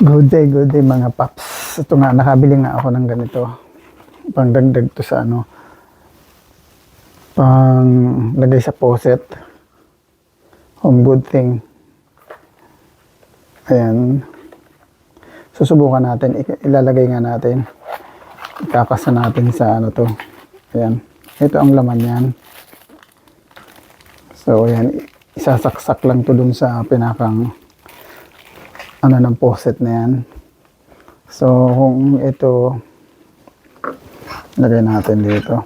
Good day, good day mga paps. Ito nga, nakabili nga ako ng ganito. Pangdagdag to sa ano. Pang lagay sa poset. Home good thing. Ayan. Susubukan natin. Ilalagay nga natin. Ikakasa natin sa ano to. Ayan. Ito ang laman yan. So, ayan. Isasaksak lang to dun sa pinakang ano ng poset na yan. So, kung ito, lagay natin dito.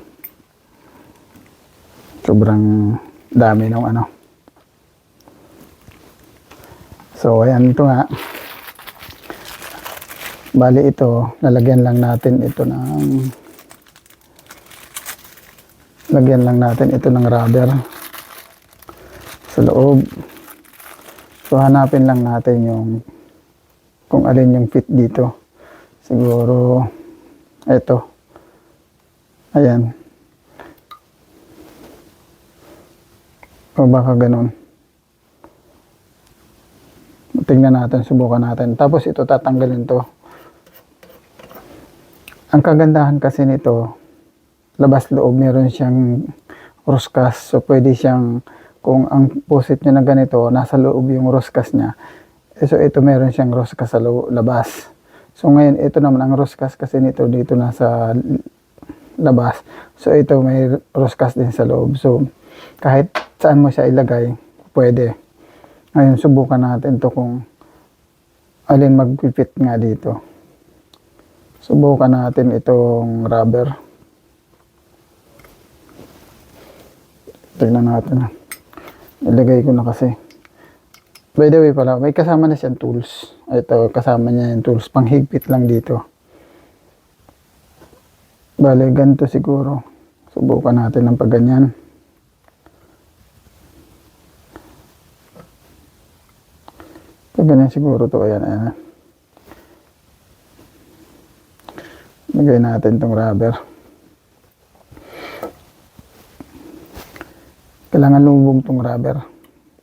Sobrang dami ng ano. So, ayan ito nga. Bali ito, lalagyan lang natin ito ng lagyan lang natin ito ng rubber sa loob. So, hanapin lang natin yung kung alin yung fit dito. Siguro, ito. Ayan. O baka ganun. Tingnan natin, subukan natin. Tapos ito, tatanggalin to. Ang kagandahan kasi nito, labas loob, meron siyang roskas. So, pwede siyang, kung ang posit niya na ganito, nasa loob yung roskas niya, eh, so ito meron siyang roskas sa labas. So ngayon, ito naman ang roskas kasi nito dito nasa l- labas. So ito may roskas din sa loob. So kahit saan mo siya ilagay, pwede. Ngayon, subukan natin to kung alin mag-fit nga dito. Subukan natin itong rubber. Tignan natin. Ilagay ko na kasi. By the way pala, may kasama na siyang tools. Ito, kasama niya yung tools. Panghigpit lang dito. Bale, ganito siguro. Subukan natin ng pagganyan. Pagganyan siguro to. Ayan, ayan. Lagay natin tong rubber. Kailangan lumubog tong rubber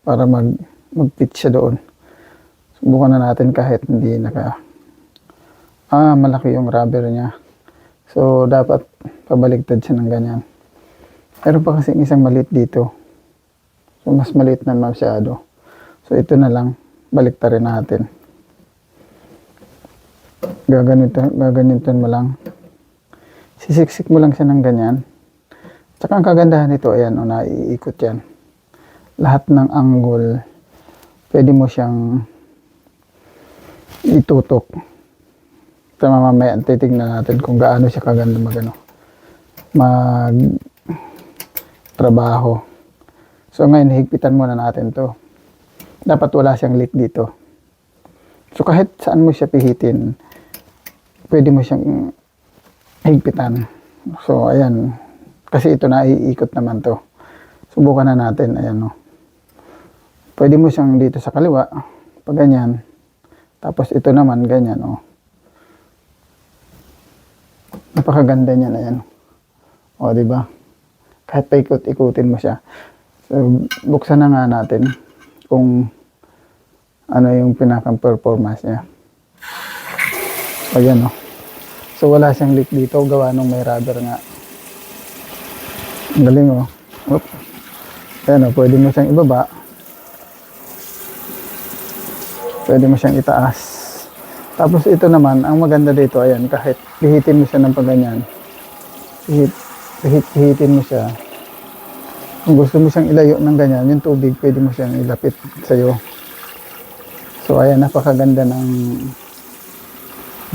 para mag mag-fit siya doon. Subukan na natin kahit hindi naka ah malaki yung rubber niya. So dapat pabaligtad siya ng ganyan. Meron pa kasi isang maliit dito. So mas maliit na masyado. So ito na lang baliktarin natin. Gaganito, gaganitin mo lang. Sisiksik mo lang siya ng ganyan. Tsaka ang kagandahan nito, ayan, o, naiikot yan. Lahat ng angle, pwede mo siyang itutok. Tama mamaya, titignan natin kung gaano siya kaganda magano mag trabaho. So ngayon, higpitan muna natin to. Dapat wala siyang leak dito. So kahit saan mo siya pihitin, pwede mo siyang higpitan. So ayan, kasi ito na iikot naman to. Subukan na natin, ayan o. Pwede mo siyang dito sa kaliwa, pag ganyan. Tapos ito naman, ganyan o. Napakaganda niyan, ayan. O, di ba? Kahit paikot-ikutin mo siya. So, buksan na nga natin kung ano yung pinakang performance niya. Ayan o. So, wala siyang leak dito, gawa nung may rubber nga. Ang galing oh. Oop. Ayan oh, pwede mo siyang ibaba. Pwede mo siyang itaas. Tapos ito naman, ang maganda dito, ayan, kahit pihitin mo siya ng paganyan. Pihit, pihit, pihitin mo siya. Kung gusto mo siyang ilayo ng ganyan, yung tubig, pwede mo siyang ilapit sa'yo. So ayan, napakaganda ng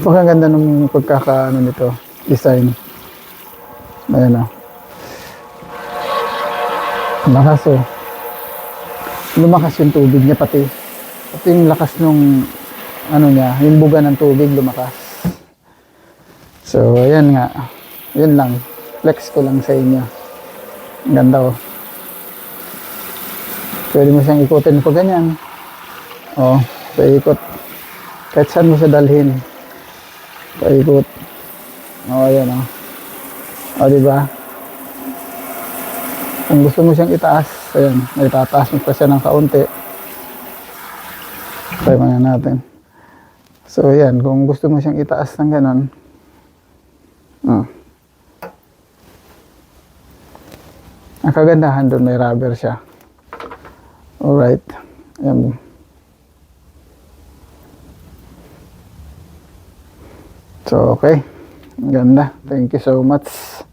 napakaganda ng pagkakaano nito, design. Ayan oh. Lakas oh. Lumakas yung tubig niya pati. Pati yung lakas nung ano niya, yung buga ng tubig lumakas. So, ayan nga. Yun lang. Flex ko lang sa inyo. Ang Ganda oh. Pwede mo siyang ikutin pa ganyan. Oh, paikot. Kahit saan mo siya dalhin. Paikot. Oh, ayan oh. Oh, di ba? Kung gusto mo siyang itaas, ayan, may tataas mo pa siya ng kaunti. Try na natin. So, yan. Kung gusto mo siyang itaas ng ganon. Hmm. Ang kagandahan doon may rubber siya. Alright. Yan. So, okay. Ganda. Thank you so much.